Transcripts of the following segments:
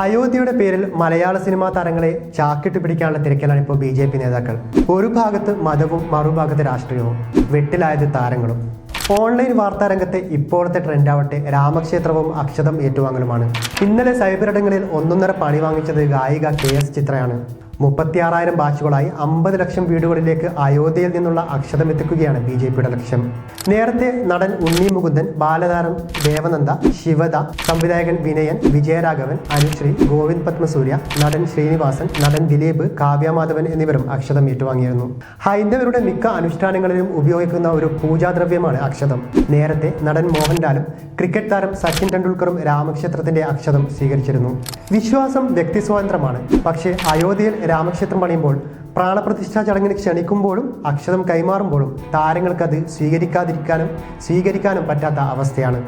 അയോധ്യയുടെ പേരിൽ മലയാള സിനിമാ താരങ്ങളെ ചാക്കിട്ട് പിടിക്കാനുള്ള തിരക്കിലാണ് ഇപ്പോൾ ബി ജെ പി നേതാക്കൾ. ഒരു ഭാഗത്ത് മതവും മറുഭാഗത്ത് രാഷ്ട്രീയവും വെട്ടിലായത് താരങ്ങളും. ഓൺലൈൻ വാർത്താരംഗത്തെ ഇപ്പോഴത്തെ ട്രെൻഡാവട്ടെ രാമക്ഷേത്രവും അക്ഷതം ഏറ്റുവാങ്ങലുമാണ്. ഇന്നലെ സൈബറിടങ്ങളിൽ ഒന്നൊന്നര പണി വാങ്ങിച്ചത് ഗായിക കെ എസ് ചിത്രയാണ്. മുപ്പത്തിയാറായിരം ബാച്ചുകളായി അമ്പത് ലക്ഷം വീടുകളിലേക്ക് അയോധ്യയിൽ നിന്നുള്ള അക്ഷതം എത്തിക്കുകയാണ് ബി ജെ പിയുടെ ലക്ഷ്യം. നേരത്തെ നടൻ ഉണ്ണി മുകുന്ദൻ ബാലതാരം ദേവനന്ദ ശിവദ സംവിധായകൻ വിനയൻ വിജയരാഘവൻ അനുശ്രീ ഗോവിന്ദ് പത്മസൂര്യ നടൻ ശ്രീനിവാസൻ നടൻ ദിലീപ് കാവ്യമാധവൻ എന്നിവരും അക്ഷതം ഏറ്റുവാങ്ങിയിരുന്നു. ഹൈന്ദവരുടെ മിക്ക അനുഷ്ഠാനങ്ങളിലും ഉപയോഗിക്കുന്ന ഒരു പൂജാദ്രവ്യമാണ് അക്ഷതം. നേരത്തെ നടൻ മോഹൻലാലും ക്രിക്കറ്റ് താരം സച്ചിൻ ടെണ്ടുൽക്കറും രാമക്ഷേത്രത്തിന്റെ അക്ഷതം സ്വീകരിച്ചിരുന്നു. വിശ്വാസം വ്യക്തി സ്വാതന്ത്ര്യമാണ് പക്ഷേ അയോധ്യയിൽ രാമക്ഷേത്രം പണിയുമ്പോൾ പ്രാണപ്രതിഷ്ഠാ ചടങ്ങിന് ക്ഷണിക്കുമ്പോഴും അക്ഷതം കൈമാറുമ്പോഴും താരങ്ങൾക്കത് സ്വീകരിക്കാതിരിക്കാനും സ്വീകരിക്കാനും പറ്റാത്ത അവസ്ഥയാണ്.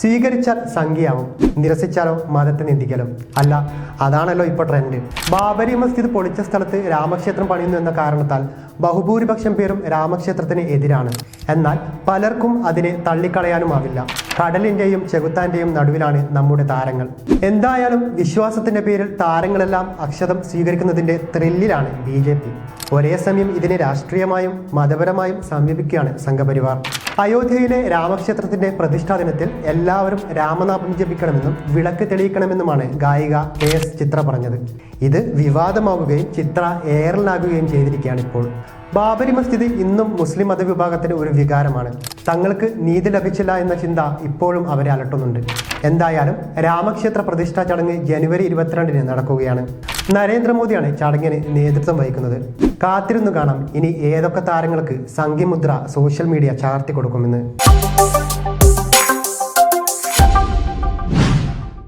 സ്വീകരിച്ചാൽ സംഖ്യയാവും. നിരസിച്ചാലോ മതത്തെ നിന്ദിക്കലോ? അല്ല അതാണല്ലോ ഇപ്പോൾ ട്രെൻഡ് ബാബരി മസ്ജിദ് പൊളിച്ച സ്ഥലത്ത് രാമക്ഷേത്രം പണിയുന്നു എന്ന കാരണത്താൽ ബഹുഭൂരിപക്ഷം പേരും രാമക്ഷേത്രത്തിന് എതിരാണ്. എന്നാൽ പലർക്കും അതിനെ തള്ളിക്കളയാനുമാവില്ല. കടലിന്റെയും ചെകുത്താന്റെയും നടുവിലാണ് നമ്മുടെ താരങ്ങൾ. എന്തായാലും വിശ്വാസത്തിന്റെ പേരിൽ താരങ്ങളെല്ലാം അക്ഷതം സ്വീകരിക്കുന്നതിന്റെ ത്രില്ലിലാണ് ബി ജെ പി. ഒരേ സമയം ഇതിനെ രാഷ്ട്രീയമായും മതപരമായും സമീപിക്കുകയാണ് സംഘപരിവാർ. അയോധ്യയിലെ രാമക്ഷേത്രത്തിന്റെ പ്രതിഷ്ഠാ ദിനത്തിൽ എല്ലാവരും രാമനാമം ജപിക്കണമെന്നും വിളക്ക് തെളിയിക്കണമെന്നുമാണ് ഗായിക കെ എസ് ചിത്ര പറഞ്ഞത്. ഇത് വിവാദമാവുകയും ചിത്ര ഏറലാകുകയും ചെയ്തിരിക്കുകയാണ് ഇപ്പോൾ. ബാബരി മസ്ജിദ് ഇന്നും മുസ്ലിം മതവിഭാഗത്തിന് ഒരു വികാരമാണ്. തങ്ങൾക്ക് നീതി ലഭിച്ചില്ല എന്ന ചിന്ത ഇപ്പോഴും അവരെ അലട്ടുന്നുണ്ട്. എന്തായാലും രാമക്ഷേത്ര പ്രതിഷ്ഠാ ചടങ്ങ് ജനുവരി ഇരുപത്തിരണ്ടിന് നടക്കുകയാണ്. നരേന്ദ്രമോദിയാണ് ചടങ്ങിന് നേതൃത്വം വഹിക്കുന്നത്. കാത്തിരുന്നു കാണാം. ഇനി ഏതൊക്കെ താരങ്ങൾക്ക് സംഖ്യമുദ്ര സോഷ്യൽ മീഡിയ ചാർത്തി കൊടുക്കുമെന്ന്.